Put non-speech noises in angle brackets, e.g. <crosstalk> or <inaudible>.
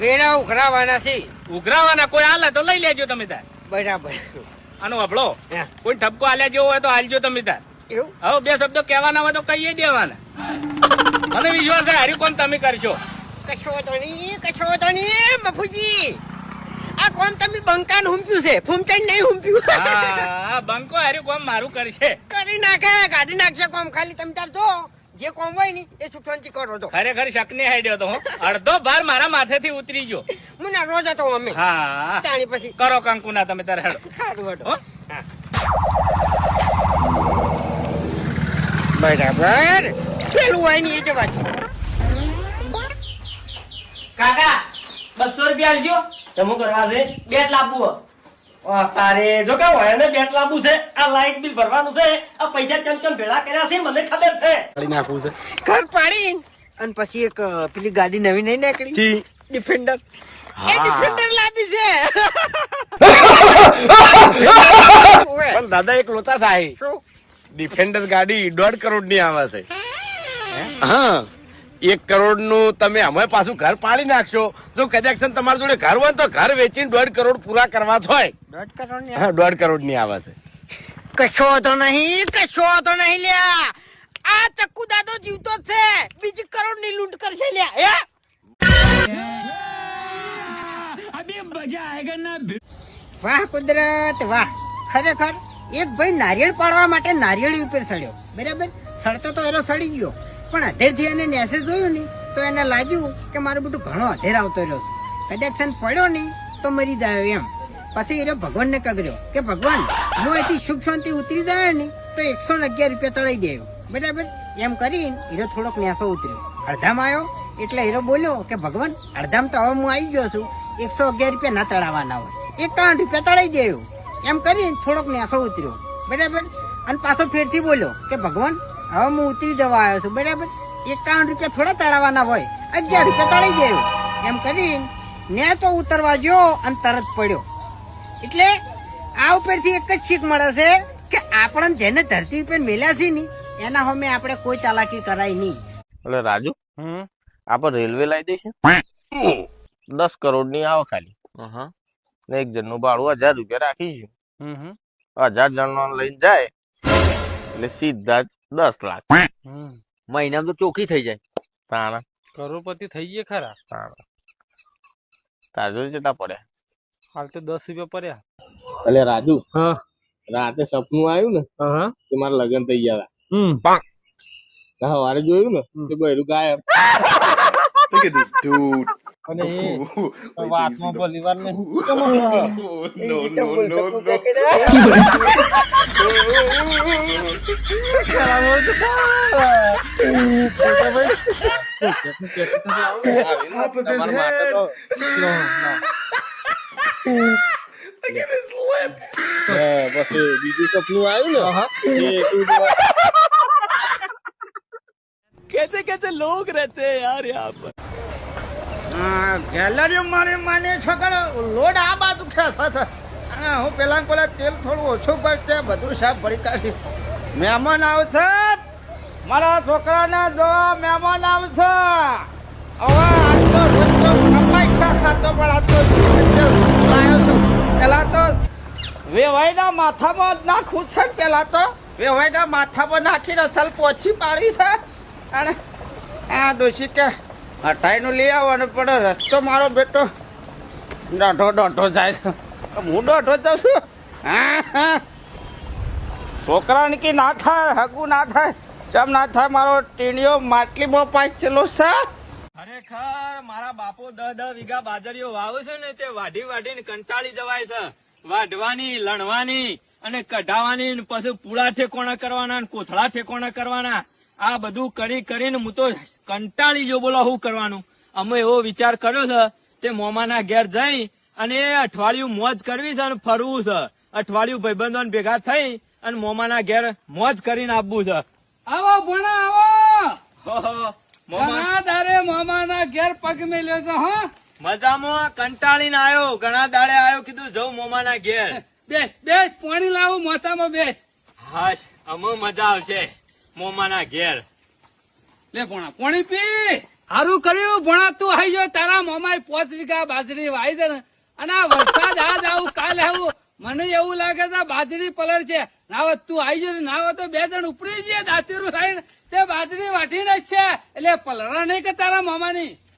વેરા ઉઘરાવાના છે. ઉઘરાવાના કોઈ હાલે તો લઈ લેજો તમે તાર. બરાબર. આનો અભળો કોઈ ઠપકો આલ્યા જેવો હોય તો હાલજો તમે તાર. એવું? હવે બે શબ્દો કહેવાના હોય તો કહીએ દેવાના. મને વિશ્વાસ છે હરી કોણ તમે કરશો. કશો તો નહીં કશો તો નહીં મફુજી. આ કોમ તમે બંકાન હુંપ્યું છે. ફૂમચાઈ નહીં હુંપ્યું. હા બંકો હરી કોમ મારું કરશે. કરી નાખે કાઢી નાખશે કોમ ખાલી તમે તાર જો. જે કોમ હોય ને એ સુખશાંતિ કરો તો. ખરેખર શકને હેડ્યો તો હું. અડધો ભાર મારા માથેથી ઉતરી ગયો. હું ના રોજ હતો અમે. હા. તાણી પછી. કરો કંકુના તમે તારે હેડો. સારું બરાબર. પેલું હોય ને એ જવા કાકા બસો રૂપિયા આલજો તમે કરવા છે? બેટ લાવવું તારે જો કે હોય ને બેટ લાવવું છે આ લાઇટ બિલ ભરવાનું છે આ પૈસા કેમ કેમ ભેળા કર્યા છે મને ખબર છે. ઘર પાડી. અને પછી એક પેલી ગાડી નવી નહીં નીકળી? ડિફેન્ડર એ ડિફેન્ડર લાવી છે. <laughs> પણ દાદા એક લોતા થાય. ડિફેન્ડર ગાડી દોઢ કરોડની આવે છે હા. એક કરોડનું તમે અમે પાછું ઘર પાડી નાખશો. જો કદાચ તમારા જોડે ઘર હોય તો ઘર વેચીને દોઢ કરોડ પૂરા કરવા હોય. દોઢ કરોડ હા દોઢ કરોડની આવે છે. કશો તો નહીં કશો તો નહીં લ્યા. આ ચક્કુ દાદો જીવતો જ છે. બીજી કરોડની લૂંટ કરશે લ્યા હે? વાહ કુદરત વાહ. ખરેખર એક ભાઈ નારિયેળ પાડવા માટે નારિયેળી ઉપર સડ્યો. બરાબર? સડતો તો એનો સડી ગયો. પણ અધેરથી એને નેસે જોયું ને તો એને લાગ્યું કે મારું બધું ઘણો અધેર આવતો રહ્યો છે. કદાચ પડ્યો નહીં, તો મરી જાય એમ. પછી એ ભગવાનને કગર્યો કે, ભગવાન, હું અહીંથી સુખ શાંતિ ઉતરી જાય ને, તો એકસો ને અગિયાર રૂપિયા તળાઈ દેવો બરાબર? એમ કરીને હીરો થોડોક નેસો ઉતર્યો. અડધામાં આવ્યો, એટલે હીરો બોલ્યો કે, ભગવાન, અડધામાં તો હવે હું આવી ગયો છું. એકસો અગિયાર રૂપિયા ના તળાવવાના હોય. એકાવન રૂપિયા તળાઈ દેવું એમ કરીને થોડોક નેસો ઉતર્યો. બરાબર? અને પાછો ફેરથી બોલ્યો કે, ભગવાન હવે હું ઉતરી જવા આવ્યો છું. બરાબર? એકાવન રૂપિયા થોડા તળાવવાના હોય. અગિયાર રૂપિયા તળી ગયો. એમ કરીને ને તો ઉતરવા ગયો અને તરત પડ્યો. એટલે આ ઉપરથી એક જ શીખ મળે છે કે આપણને જેને ધરતી ઉપર મેલ્યા છે ને એના સામે આપણે કોઈ ચાલાકી કરાય નહીં. એટલે રાજુ હમ. આપણે રેલવે લાવી દઈશું દસ કરોડની આવે ખાલી. ને એક જણનું ભાડું હજાર રૂપિયા રાખીશું હજાર જણ લઈને જાય. એટલે સીધા જ દસ લાખ મહિનામાં તો ચોખ્ખી થઈ જાય તાણા કરોડપતિ થઈ ગયા ખરા તાણા તાજો કેટલા પડ્યા હાલ તો દસ રૂપિયા પડ્યા એટલે રાજુ હા. રાતે સપનું આવ્યું ને હા કે મારા લગ્ન થઈ ગયા હમ હતા સવારે જોયું ને કે બૈરું ગાયબ Look at this dude. અને એ વાતમાં બોલીવાર the- no no no no, no, no. તમારા માટે તો Look at his lips. હા, પછી બીજું સપનું આવ્યું ને એ તું તો ગેલેરી મારી માને છોકરો લોડ આ બાજુ ખેંચે છે હું પેલા પેલા તેલ થોડું ઓછું પડશે બધું સાફ ભરી કાઢી મહેમાન આવશે મારા છોકરાના જોવા મહેમાન આવશે હવે આજ તો રોજ તો કમાઈ છે. ખાતો છું. તો વેવાઈના માથામાં જ નાખવું છે. પેલા તો વેવાઈના માથામાં નાખીને અસલ પોછી પાડી છે. અને આ ડોશી કે હટાઈનું લઈ આવવાનું, પણ રસ્તો મારો બેટો દોઢો દોઢો જાય છે. હું દોઢો જઉં છું. હા હા. છોકરાને કે ના થાય હગું ના થાય ચમ ના થાય મારો ટીણીઓ માટલીમાં પાંચ ચલો છે. ખરેખર મારા બાપો દહ દહ વીઘા બાજરીઓ વાવે છે ને તે વાઢી વાઢીને કંટાળી જવાય છે. વાઢવાની, લણવાની અને કઢાવાની પછી પૂળા ઠેકોણા કરવાના કોથળા ઠેકોણા કરવાના. આ બધું કરી કરીને હું તો કંટાળી જો બોલો શું કરવાનું. અમે એવો વિચાર કર્યો છે, તે મોમાના ઘેર જઈ અને અઠવાડિયું મોજ કરવી છે અને ફરવું છે. અઠવાડિયું ભાઈબંધો ભેગા થઈ અને મોમાના ઘેર મોજ કરીને આપવું છે. આવો ભણા આવો! ઘણા દાડે મામાના ઘેર પગ મેલ્યો છે હા. મજામાં કંટાળીને આવ્યો ઘણા દાડે આવ્યો કીધું જઉં મોમાના ઘેર. બેસ બેસ પાણી લાવું મોતામાં બેસ. હા અમે મજા આવશે મોમાના ઘેર. લે ભણા પાણી પી. હારું કર્યું ભણા તું આવી ગયો તારા મોમાએ પોચ વીઘા બાજરી વાઈ દે અને આ વરસાદ આજ આવું કાલે આવું મને એવું લાગે છે બાજરી પલર છે. ના તું આવી ગયો ના હોત તો બે જણ ઉપડી જઈએ દાંતીરું થઈને તે બાજરી વાટીને જ છે. એટલે પલરા નહીં કે તારા મામાની.